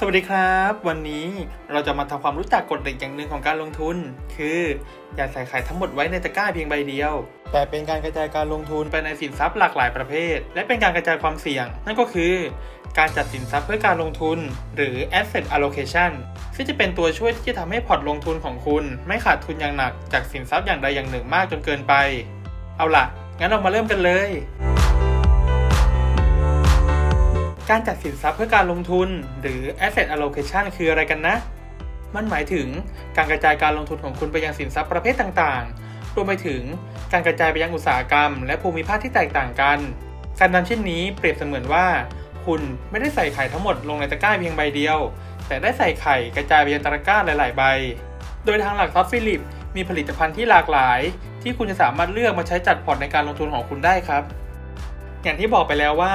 สวัสดีครับ วันนี้เราจะมาทำความรู้จักกฎเหล็กอย่างหนึ่งของการลงทุน คืออย่าใส่ไข่ทั้งหมดไว้ในตะกร้าเพียงใบเดียว แต่เป็นการกระจายการลงทุนไปในสินทรัพย์หลากหลายประเภท และเป็นการกระจายความเสี่ยง นั่นก็คือ การจัดสินทรัพย์เพื่อการลงทุน หรือ asset allocation ซึ่งจะเป็นตัวช่วยที่จะทำให้พอร์ตลงทุนของคุณ ไม่ขาดทุนอย่างหนักจากสินทรัพย์อย่างใดอย่างหนึ่งมากจนเกินไป เอาล่ะงั้นเรามาเริ่มกันเลย การจัดสินทรัพย์เพื่อการลงทุน หรือ asset allocation คืออะไรกันนะ มันหมายถึงการกระจายการลงทุนของคุณไปยังสินทรัพย์ประเภทต่างๆ รวมไปถึงการกระจายไปยังอุตสาหกรรม และภูมิภาคที่แตกต่างกัน การทำเช่นนี้เปรียบเสมือนว่า คุณไม่ได้ใส่ไข่ทั้งหมดลงในตะกร้าเพียงใบเดียว แต่ได้ใส่ไข่กระจายไปยังตะกร้าหลาย ๆ ใบ โดยทางหลักทรัพย์ฟิลิป มีผลิตภัณฑ์ที่หลากหลาย ที่คุณจะสามารถเลือกมาใช้จัดพอร์ตในการลงทุนของคุณได้ครับ อย่างที่บอกไปแล้วว่า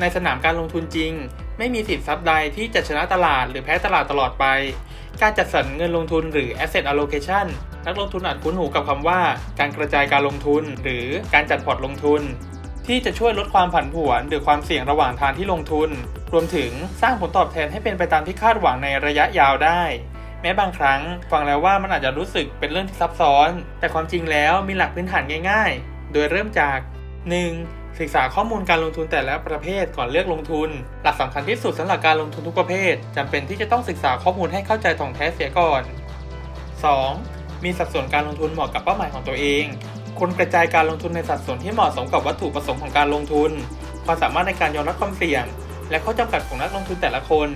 ในสนามการลงทุนจริง ไม่มีสินทรัพย์ใดที่จะชนะตลาดหรือแพ้ตลาดตลอดไป การจัดสรรเงินลงทุนหรือ asset allocation นักลงทุนอาจคุ้นหูกับคำว่า การกระจายการลงทุน หรือการจัดพอร์ตลงทุน ที่จะช่วยลดความผันผวนหรือความเสี่ยงระหว่างทางที่ลงทุน รวมถึงสร้างผลตอบแทนให้เป็นไปตามที่คาดหวังในระยะยาวได้ แม้บางครั้งฟังแล้วว่ามันอาจจะรู้สึกเป็นเรื่องที่ซับซ้อน แต่ความจริงแล้วมีหลักพื้นฐานง่าย ๆ โดยเริ่มจาก 1. ศึกษาข้อมูลการลงทุนแต่ละประเภทก่อนเลือกลงทุน หลักสำคัญที่สุดสำหรับการลงทุนทุกประเภทจำเป็นที่จะต้องศึกษาข้อมูลให้เข้าใจถ่องแท้เสียก่อน 2. มีสัดส่วนการลงทุนเหมาะกับเป้าหมายของตัวเองควรกระจายการลงทุนในสัดส่วนที่เหมาะสมกับวัตถุประสงค์ของการลงทุน ความสามารถในการยอมรับความเสี่ยง และข้อจำกัดของนักลงทุนแต่ละคน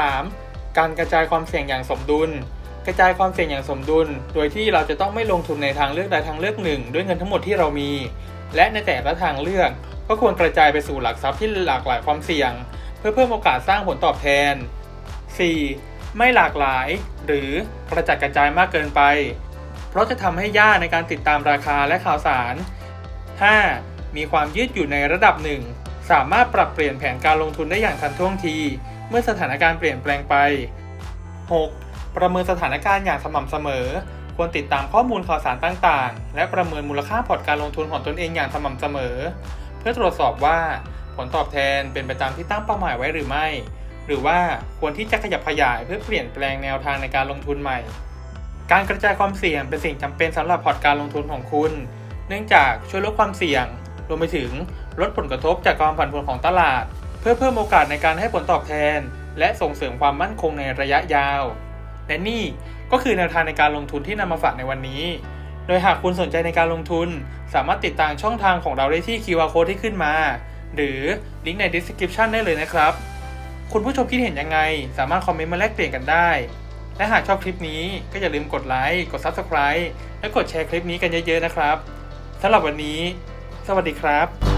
3. การกระจายความเสี่ยงอย่างสมดุล กระจายความเสี่ยงอย่างสมดุล โดยที่เราจะต้องไม่ลงทุนในทางเลือกใดทางเลือกหนึ่ง ด้วยเงินทั้งหมดที่เรามี และในแต่ละทางเลือกก็ควรกระจายไปสู่หลักทรัพย์ที่หลากหลายความเสี่ยง เพื่อเพิ่มโอกาสสร้างผลตอบแทน 4. ไม่หลากหลาย หรือกระจัดกระจายมากเกินไป เพราะจะทำให้ยากในการติดตามราคาและข่าวสาร 5. มีความยืดหยุ่นในระดับหนึ่งสามารถปรับเปลี่ยนแผนการลงทุนได้อย่างทันท่วงที เมื่อสถานการณ์เปลี่ยนแปลงไป 6. ประเมินสถานการณ์อย่างสม่ำเสมอ ควรติดตามข้อมูลข่าวสารต่างๆ และประเมินมูลค่าพอร์ตการลงทุนของตนเองอย่างสม่ำเสมอ เพื่อตรวจสอบว่าผลตอบแทนเป็นไปตามที่ตั้งเป้าหมายไว้หรือไม่ หรือว่าควรที่จะขยับขยายเพื่อเปลี่ยนแปลงแนวทางในการลงทุนใหม่ การกระจายความเสี่ยงเป็นสิ่งจำเป็นสำหรับพอร์ตการลงทุนของคุณ เนื่องจากช่วยลดความเสี่ยง รวมไปถึงลดผลกระทบจากความผันผวนของตลาด เพื่อเพิ่มโอกาสในการให้ผลตอบแทน และส่งเสริมความมั่นคงในระยะยาว และนี่ก็คือแนวทางในการลงทุนที่นำมาฝากในวันนี้ โดยหากคุณสนใจในการลงทุน สามารถติดตามช่องทางของเราได้ที่ QR Code ที่ขึ้นมา หรือลิงก์ใน description ได้เลยนะครับ คุณผู้ชมคิดเห็นยังไง สามารถคอมเมนต์มาแลกเปลี่ยนกันได้ และหากชอบคลิปนี้ก็อย่าลืมกดไลค์ กด Subscribe และกดแชร์คลิปนี้กันเยอะๆนะครับสำหรับวันนี้ สวัสดีครับ